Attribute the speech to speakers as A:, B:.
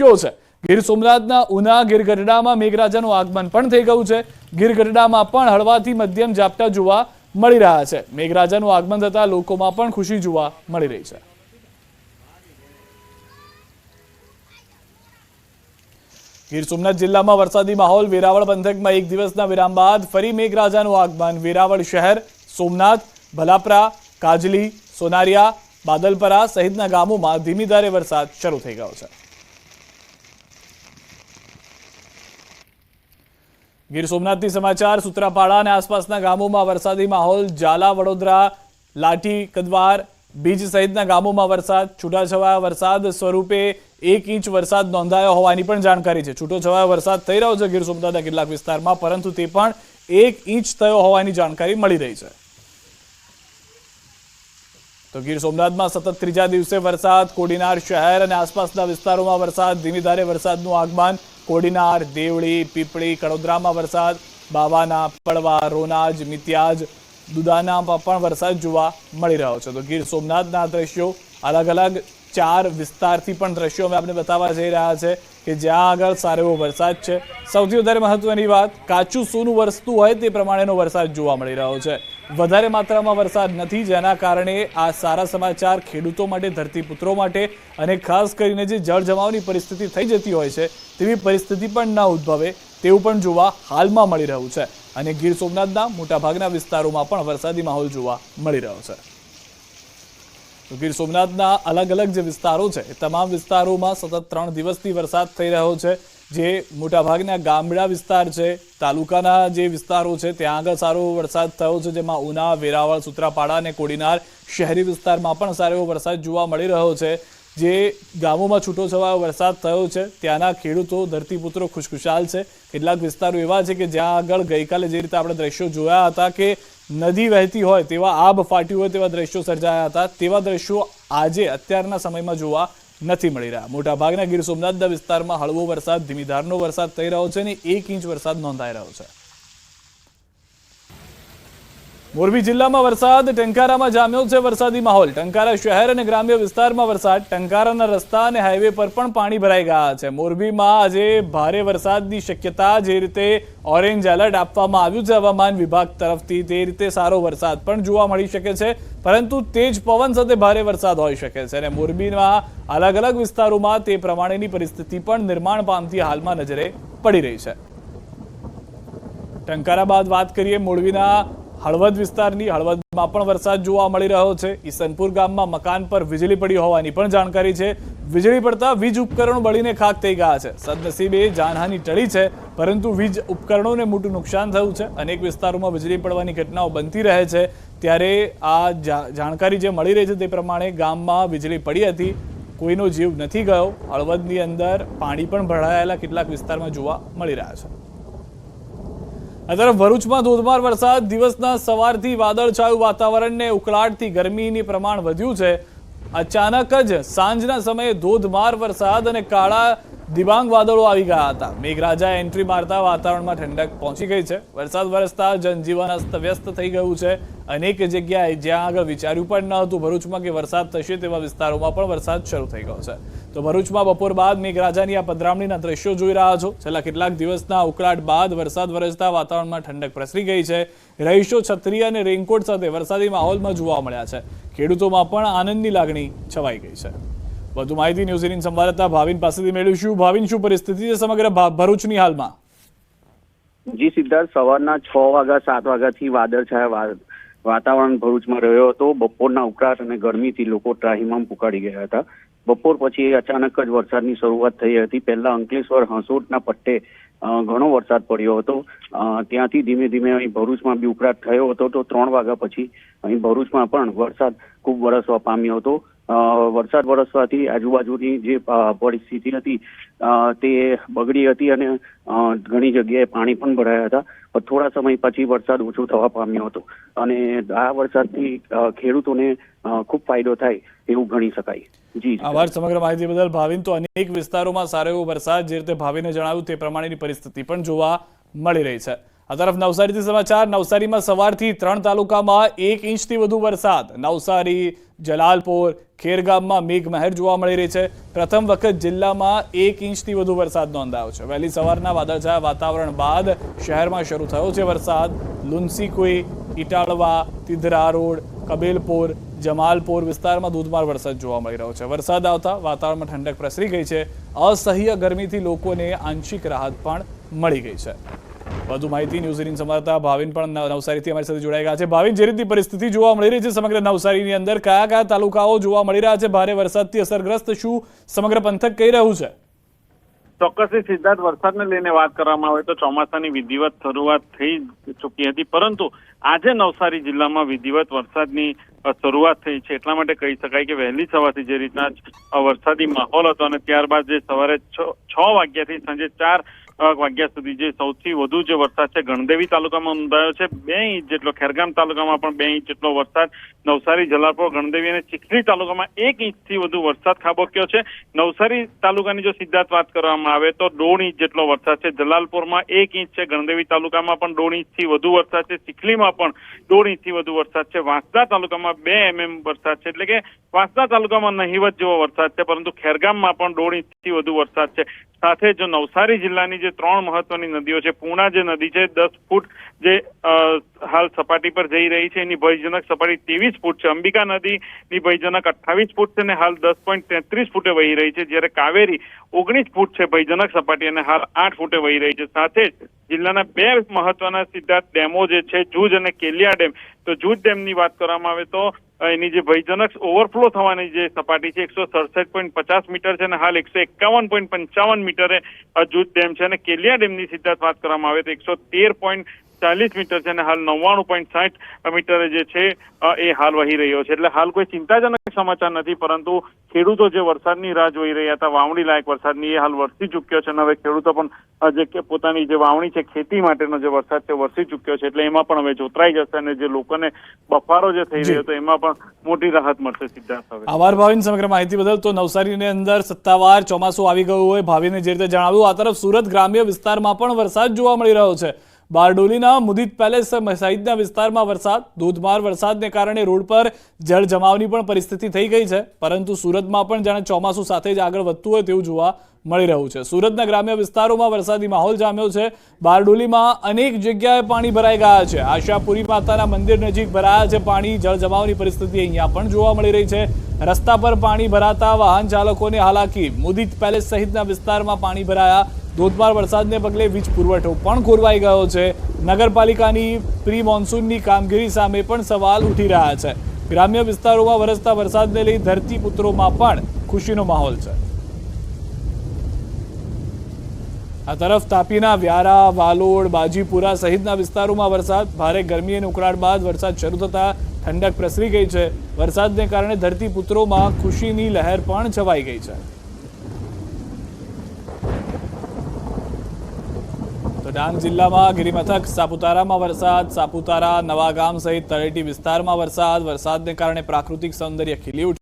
A: ચૂક્યો છે. ગીર સોમનાથના ઉના ગીર ગઢડામાં મેઘરાજાનું આગમન પણ થઈ ગયું છે. ગીર ગઢડામાં પણ હળવાથી મધ્યમ ઝાપટા જોવા મળી રહ્યા છે. મેઘરાજાનું આગમન થતાં લોકોમાં પણ ખુશી જોવા મળી રહી છે. ગીર સોમનાથ જિલ્લામાં વરસાદી માહોલ, વેરાવળ પંથકમાં એક દિવસના વિરામ બાદ ફરી મેઘરાજાનું આગમન. વેરાવળ શહેર, સોમનાથ, ભલાપરા, કાજલી, સોનારિયા, બાદલપરા સહિતના ગામોમાં ધીમી ધારે વરસાદ શરૂ થઈ ગયો છે. ગીર સોમનાથથી સમાચાર, સૂત્રાપાડા અને આસપાસના ગામોમાં વરસાદી માહોલ, ઝાલા, વડોદરા, લાઠી, કદવાર બીજ સહિતના ગામોમાં વરસાદ, છૂટાછવાયા વરસાદ સ્વરૂપે એક ઇંચ વરસાદ નોંધાયો હોવાની પણ જાણકારી છે. છૂટોછવાયો વરસાદ થઈ રહ્યો છે ગીર સોમનાથના કેટલાક વિસ્તારમાં, પરંતુ તે પણ એક ઇંચ થયો હોવાની જાણકારી મળી રહી છે. તો ગીર સોમનાથમાં સતત ત્રીજા દિવસે વરસાદ, કોડીનાર શહેર અને આસપાસના વિસ્તારોમાં વરસાદ, ધીમી ધારે વરસાદનું આગમન કોડીનાર, દેવળી, પીપળી, કડોદરામાં વરસાદ, બાવાના પડવા, રોનાજ, મિત્યાજ, દુદાનામાં પણ વરસાદ જોવા મળી રહ્યો છે. તો ગીર સોમનાથના દ્રશ્યો અલગ અલગ ચાર વિસ્તારથી પણ દ્રશ્યો અમે આપને બતાવવા જઈ રહ્યા છે કે જ્યાં આગળ સારો એવો વરસાદ છે. સૌથી વધારે મહત્વની વાત, કાચું સોનું વરસતું હોય તે પ્રમાણેનો વરસાદ જોવા મળી રહ્યો છે. વધારે માત્રામાં વરસાદ નથી, જેના કારણે આ સારા સમાચાર ખેડૂતો માટે, ધરતીપુત્રો માટે અને ખાસ કરીને જે જળ જમાવની પરિસ્થિતિ થઈ જતી હોય છે, તેવી પરિસ્થિતિ પણ ન ઉદ્ભવે તેવું પણ જોવા હાલમાં મળી રહ્યું છે. અને ગીર સોમનાથના મોટાભાગના વિસ્તારોમાં પણ વરસાદી માહોલ જોવા મળી રહ્યો છે. તો ગીર સોમનાથના અલગ અલગ જે વિસ્તારો છે તમામ વિસ્તારોમાં સતત ત્રણ દિવસથી વરસાદ થઈ રહ્યો છે. જે મોટાભાગના ગામડા વિસ્તાર છે, તાલુકાના જે વિસ્તારો છે, ત્યાં આગળ સારો વરસાદ થયો છે, જેમાં ઉના, વેરાવળ, સુત્રાપાડા અને કોડીનાર શહેરી વિસ્તારમાં પણ સારો એવો વરસાદ જોવા મળી રહ્યો છે. જે ગામોમાં છૂટોછવાયો વરસાદ થયો છે, ત્યાંના ખેડૂતો, ધરતીપુત્રો ખુશખુશાલ છે. કેટલાક વિસ્તારો એવા છે કે જ્યાં આગળ ગઈકાલે જે રીતે આપણે દ્રશ્યો જોયા હતા કે નદી વહેતી હોય તેવા આબ ફાટ્યું હોય તેવા દ્રશ્યો સર્જાયા હતા. તેવા દ્રશ્યો આજે અત્યારના સમયમાં જોવા નથી મળી રહ્યા. મોટાભાગના ગીર સોમનાથના વિસ્તારમાં હળવો વરસાદ ધીમીધારનો વરસાદ થઈ રહ્યો છે અને એક ઇંચ વરસાદ નોંધાઈ રહ્યો છે. મોરબી જિલ્લામાં વરસાદ, ટંકારામાં જામ્યો છે વરસાદી માહોલ. ટંકારા શહેર અને ગ્રામ્ય વિસ્તારમાં વરસાદ, ટંકારાના રસ્તા અને હાઈવે પર પણ પાણી ભરાઈ ગયા છે. મોરબીમાં આજે ભારે વરસાદની શક્યતા જે રીતે ઓરેન્જ એલર્ટ આપવામાં આવ્યું છે હવામાન વિભાગ તરફથી, તે રીતે સારો વરસાદ પણ જોવા મળી શકે છે. પરંતુ તેજ પવન સાથે ભારે વરસાદ હોઈ શકે છે અને મોરબીમાં અલગ અલગ વિસ્તારોમાં તે પ્રમાણેની પરિસ્થિતિ પણ નિર્માણ પામતી હાલમાં નજરે પડી રહી છે. ટંકારા બાદ વાત કરીએ મોરબીના હળવદ વિસ્તારની હળવદમાં પણ વરસાદ જોવા મળી રહ્યો છે. ઈસનપુર ગામમાં મકાન પર વીજળી પડી હોવાની પણ જાણકારી છે. વીજળી પડતા વીજ ઉપકરણો બળીને ખાક થઈ ગયા છે. સદનસીબે જાનહાની ટળી છે, પરંતુ વીજ ઉપકરણોને મોટું નુકસાન થયું છે. અનેક વિસ્તારોમાં વીજળી પડવાની ઘટનાઓ બનતી રહે છે. ત્યારે આ જાણકારી જે મળી રહી છે તે પ્રમાણે ગામમાં વીજળી પડી હતી. કોઈનો જીવ નથી ગયો. હળવદની અંદર પાણી પણ ભરાયેલા કેટલાક વિસ્તારમાં જોવા મળી રહ્યા છે. તરફ ભરૂચમાં ધોધમાર વરસાદ. દિવસના સવારથી વાદળછાયું વાતાવરણને ઉકળાટથી ગરમીની પ્રમાણ વધ્યું છે. અચાનક જ સાંજના સમયે ધોધમાર વરસાદ અને કાળા દિબાંગ વાદળો આવી ગયા હતા. મેઘરાજાએ એન્ટ્રી મારતા વાતાવરણમાં ઠંડક પહોંચી ગઈ છે. વરસાદ વરસતા જનજીવન અસ્તવ્યસ્ત થઈ ગયું છે. અનેક જગ્યાએ જ્યાં આગળ વિચાર્યું પણ ન હતું ભરૂચમાં કે વરસાદ થશે તેવા વિસ્તારોમાં પણ વરસાદ શરૂ થઈ ગયો છે. તો ભરૂચમાં બપોર બાદ મેઘરાજાની આ પધરામણીના દ્રશ્યો જોઈ રહ્યા છો. છેલ્લા કેટલાક દિવસના ઉકળાટ બાદ વરસાદ વરસતા વાતાવરણમાં ઠંડક પ્રસરી ગઈ છે. રહીશો છત્રી અને રેઇનકોટ સાથે વરસાદી માહોલમાં જોવા મળ્યા છે. ખેડૂતોમાં પણ આનંદની લાગણી છવાઈ ગઈ છે. વધુ માહિતી ન્યૂઝ એટીન સંવાદદાતા ભાવિન પાસેથી મેળવીશું. ભાવિન, શું પરિસ્થિતિ છે સમગ્ર ભરૂચની હાલમાં?
B: જી સિદ્ધાર્થ, સવારના છ વાગ્યા, સાત વાગ્યાથી વાદળછાયા વાતાવરણ ભરૂચમાં રહ્યો હતો. બપોરના ઉકળાટ અને ગરમીથી લોકો ત્રાહિમામ પુકાડી ગયા હતા. બપોર પછી અચાનક જ વરસાદની શરૂઆત થઈ હતી. પહેલા અંકલેશ્વર હંસોટના પટ્ટે ઘણો વરસાદ પડ્યો હતો. ત્યાંથી ધીમે ધીમે અહીં ભરૂચમાં બી ઉકળાટ થયો હતો તો ત્રણ વાગ્યા પછી અહીં ભરૂચમાં પણ વરસાદ ખૂબ વરસવા પામ્યો હતો. વરસાદ વરસવાથી આજુબાજુની જે પરિસ્થિતિ હતી તે બગડી હતી અને ઘણી જગ્યાએ પાણી પણ ભરાયા હતા. પણ થોડા સમય પછી વરસાદ ઓછો થવા પામ્યો હતો. અને આ વરસાદથી ખેડૂતોને ખૂબ ફાયદો થાય એવું ગણી શકાય. જી.
A: આભાર. સમગ્ર માહિતી બદલ ભાવિન તો અનેક વિસ્તારોમાં સારો એવો વરસાદ જે રીતે ભાવિને જણાવ્યું તે પ્રમાણેની પરિસ્થિતિ પણ જોવા મળી રહી છે. આ તરફ નવસારીથી સમાચાર. નવસારીમાં સવારથી ત્રણ તાલુકામાં એક ઇંચથી વધુ વરસાદ. નવસારી, જલાલપોર, ખેરગામમાં મેઘમહેર જોવા મળી રહી છે. પ્રથમ વખત જિલ્લામાં એક ઇંચથી વધુ વરસાદ નોંધાયો છે. વહેલી સવારના વાદળછાયા વાતાવરણ બાદ શહેરમાં શરૂ થયો છે વરસાદ. લુન્સીકુઈ, ઇટાળવા, તિધરા રોડ, કબેલપુર, જમાલપુર વિસ્તારમાં ધોધમાર વરસાદ જોવા મળી રહ્યો છે. વરસાદ આવતા વાતાવરણમાં ઠંડક પ્રસરી ગઈ છે. અસહ્ય ગરમીથી લોકોને આંશિક રાહત પણ મળી ગઈ છે. વધુ માહિતી ન્યૂઝ એટીન સંવાદદાતા ભાવિન પણ નવસારીથી અમારી સાથે જોડાઈ ગયા છે. ભાવિન, જે રીતની પરિસ્થિતિ જોવા મળી રહી છે સમગ્ર નવસારીની અંદર, કયા કયા તાલુકાઓ જોવા મળી રહ્યા છે? ભારે વરસાદથી અસરગ્રસ્ત શું સમગ્ર પંથક કહી રહ્યું છે?
C: ચોક્કસથી સિદ્ધાર્થ વરસાદને લઈને વાત કરવામાં આવે તો ચોમાસાની વિધિવત શરૂઆત થઈ ચૂકી હતી. પરંતુ આજે નવસારી જિલ્લામાં વિધિવત વરસાદની શરૂઆત થઈ છે. એટલા માટે કહી શકાય કે વહેલી સવારથી જે રીતના વરસાદી માહોલ હતો અને ત્યારબાદ જે સવારે છ વાગ્યાથી સાંજે ચાર વાગ્યા સુધી જે સૌથી વધુ જે વરસાદ છે, ગણદેવી તાલુકામાં નોંધાયો છે. બે ઇંચ જેટલો ખેરગામ તાલુકામાં પણ બે ઇંચ જેટલો વરસાદ. નવસારી જલાપોર ગણદેવી અને ચીખલી તાલુકામાં એક ઇંચથી વધુ વરસાદ ખાબક્યો છે. નવસારી તાલુકાની જો સિદ્ધાર્થ વાત કરવામાં આવે તો દોઢ ઇંચ જેટલો વરસાદ છે. જલાલપોરમાં એક ઇંચ છે, ગણદેવી તાલુકામાં પણ દોઢ ઇંચથી વધુ વરસાદ છે. ચીખલીમાં પણ દોઢ ઇંચથી વધુ વરસાદ છે. વાંસદા તાલુકામાં બે એમએમ વરસાદ છે. એટલે કે વાંસદા તાલુકામાં નહીવત જેવો વરસાદ છે, પરંતુ ખેરગામમાં પણ દોઢ ઇંચથી વધુ વરસાદ છે. સાથે જો નવસારી જિલ્લાની જે ત્રણ મહત્વની નદીઓ છે પૂર્ણા જે નદી છે, દસ ફૂટ જે હાલ સપાટી પર જઈ રહી છે, એની ભયજનક સપાટી ત્રેવીસ ફૂટ છે. અંબિકા નદીની ભયજનક અઠ્ઠાવીસ ફૂટ છે અને હાલ દસ પોઈન્ટ તેત્રીસ ફૂટે વહી રહી છે. જ્યારે કાવેરી ઓગણીસ ફૂટ છે ભયજનક સપાટી અને હાલ આઠ ફૂટે વહી રહી છે. સાથે જ જિલ્લાના બે મહત્વના સીધા ડેમો જે છે, જૂજ અને કેલિયા ડેમ. તો જૂજ ડેમની વાત કરવામાં આવે તો એની જે ભયજનક ઓવરફ્લો થવાની જે સપાટી છે, એકસો સડસઠ પોઈન્ટ પચાસ મીટર છે અને હાલ એકસો એકાવન પોઈન્ટ પંચાવન મીટરે જૂજ ડેમ છે અને કેલિયા ડેમની સીધા વાત કરવામાં આવે તો એકસો તેર પોઈન્ટ ચાલીસ મીટર છે અને હાલ નવ્વાણું પોઈન્ટ સાઠ મીટરે જે છે એ હાલ વહી રહ્યો છે. એટલે હાલ કોઈ ચિંતાજનક સમાચાર નથી પરંતુ ખેડૂતો જે વરસાદની રાહ જોઈ રહ્યા હતા વાવણી લાયક વરસાદની એ હાલ વરસી ચૂક્યો છે. અને હવે ખેડૂતો પણ જે પોતાની જે વાવણી છે ખેતી માટેનો જે વરસાદ છે વરસી ચૂક્યો છે. એટલે એમાં પણ હવે જોતરાઈ જશે અને જે લોકોને બફારો જે થઈ રહ્યો હતો એમાં પણ મોટી રાહત મળશે સિદ્ધાર્થ હવે.
A: આભાર ભાવિન સમગ્ર માહિતી બદલ. તો નવસારીની અંદર સત્તાવાર ચોમાસું આવી ગયું હોય ભાવિને જે રીતે જણાવ્યું આ તરફ સુરત ગ્રામ્ય વિસ્તારમાં પણ વરસાદ જોવા મળી રહ્યો છે. બારડોલીના મુદિત પેલેસ સહિતના વિસ્તારમાં વરસાદ, ધોધમાર વરસાદને કારણે રોડ પર જળ જમાવની પણ પરિસ્થિતિ થઈ ગઈ છે. પરંતુ સુરતમાં પણ જાણે ચોમાસું સાથે જ આગળ વધતું હોય તેવું જોવા મળી રહ્યું છે. સુરતના ગ્રામ્ય વિસ્તારોમાં વરસાદી માહોલ જામ્યો છે. બારડોલીમાં અનેક જગ્યાએ પાણી ભરાઈ ગયા છે. આશાપુરી માતાના મંદિર નજીક ભરાયા છે. પાણી, જળ જમાવની પરિસ્થિતિ અહીંયા પણ જોવા મળી રહી છે. રસ્તા પર પાણી ભરાતા વાહન ચાલકોને હાલાકી, મુદિત પેલેસ સહિતના વિસ્તારમાં પાણી ભરાયા ધોધમાર વરસાદને પગલે વીજ પુરવઠો પણ ખોરવાઈ ગયો છે. નગરપાલિકાની પ્રી મોન્સૂનની કામગીરી સામે પણ સવાલ ઉઠી રહ્યા છે. ગ્રામ્ય વિસ્તારોમાં વરસતા વરસાદને લઈ ધરતીપુત્રોમાં પણ ખુશીનો માહોલ છે. આ તરફ તાપીના વ્યારા, વાલોડ, બાજીપુરા સહિતના વિસ્તારોમાં વરસાદ, ભારે ગરમી અને ઉકળાટ બાદ વરસાદ શરૂ થતા ઠંડક પ્રસરી ગઈ છે. વરસાદને કારણે ધરતીપુત્રોમાં ખુશીની લહેર પણ છવાઈ ગઈ છે. ડાંગ જિલ્લામાં ગિરિમથક, સાપુતારામાં વરસાદ, સાપુતારા, નવાગામ સહિત તળેટી વિસ્તારમાં વરસાદ. વરસાદને કારણે પ્રાકૃતિક સૌંદર્ય ખીલી ઉઠ્યું.